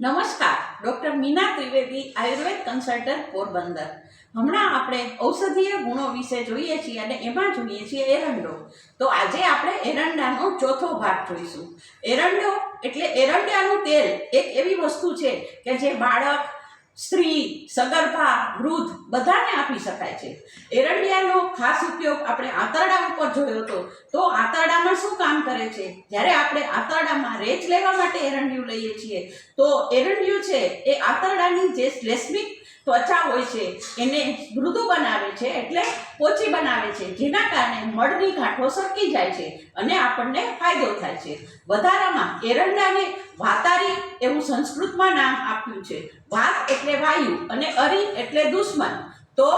નમસ્કાર, doctor Meena Trivedi, Ayurveda consultant, Porbandar. હમણાં આપણે ઔષધીય ગુણો વિશે જોઈએ છીએ અને એમાં જોઈએ છીએ એરંડો. તો આજે આપણે એરંડાનો ચોથો ભાગ જોઈશું. એરંડો એટલે એરંડાનું તેલ એક એવી વસ્તુ છે કે જે બાળક, સ્ત્રી, સગર્ભા, વૃદ્ધ બધાને આપી શકાય છે. એરંડિયાનો ખાસ ઉપયોગ આપણે આંતરડા ઉપર જોયો હતો. તો આંતરડામાં શું કામ કરે છે? જ્યારે આપણે આંતરડામાં રેચ લેવા માટે એરંડિયું લઈએ છીએ. તો એરંડિયું છે એ આંતરડાની જે શ્લેષ્મિક ત્વચા હોય છે, એને મૃદુ બનાવે છે એટલે પોચી બનાવે છે, જેના કારણે મળની ગાંઠો સરકી જાય છે અને આપણને ફાયદો થાય છે. વધારામાં એરંડાને વાતારી એવું સંસ્કૃતમાં નામ આપ્યું છે. વાત એટલે વાયુ અને અરી એટલે દુશ્મન. તો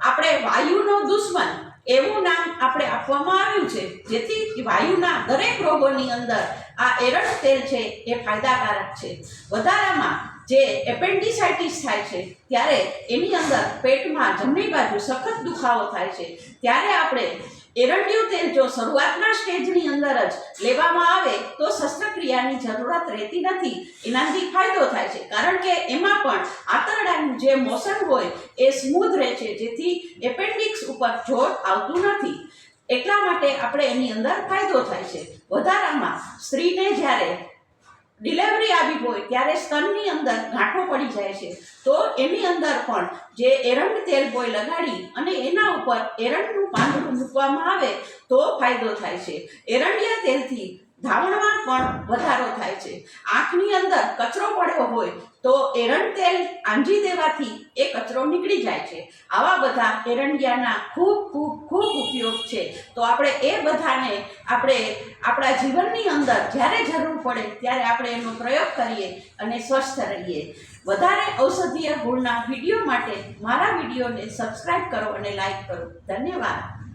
આપણે વાયુનો દુશ્મન એવું નામ આપણે આપવામાં આવ્યું છે. જેથી વાયુના દરેક રોગોની અંદર આ એરડ તેલ છે એ ફાયદાકારક છે. વધારામાં જે એપેન્ડિસાઇટિસ થાય છે, ત્યારે એની અંદર પેટમાં જમણી બાજુ સખત દુખાવો થાય છે. ત્યારે આપણે એરંડિયું તેલ જો શરૂઆતના સ્ટેજની અંદર જ લેવામાં આવે, તો શસ્ત્રક્રિયાની જરૂરત રહેતી નથી. એનાથી ફાયદો થાય છે. કારણ કે એમાં પણ આંતરડાનું જે મોશન હોય, એ સ્મૂધ રહે છે. જેથી એપેન્ડિક્સ ઉપર જોર આવતું નથી. એટલા માટે આપણે એની અંદર ફાયદો થાય છે. વધારામાં સ્ત્રીને જ્યારે ડિલેવરી આવી હોય, ત્યારે સ્તનની અંદર ગાંઠો પડી જાય છે. તો એની અંદર પણ જે એરંડ તેલ હોય લગાડી અને એના ઉપર એરંડનું પાંદડું મૂકવામાં આવે, તો ફાયદો થાય છે. એરંડિયા તેલથી ધાવણમાં પણ વધારો થાય છે. આંખની અંદર કચરો પડ્યો હોય તો એરણ તેલ આંજી દેવાથી એ કચરો નીકળી જાય છે. આવા બધા એરંડિયાના ખૂબ ખૂબ ખૂબ ઉપયોગ છે. તો આપણે એ બધાને આપણે આપણા જીવનની અંદર જ્યારે જરૂર પડે ત્યારે આપણે એનો પ્રયોગ કરીએ અને સ્વસ્થ રહીએ. વધારે ઔષધીય ગુણના વીડિયો માટે મારા વિડીયોને સબસ્ક્રાઈબ કરો અને લાઈક કરો. ધન્યવાદ.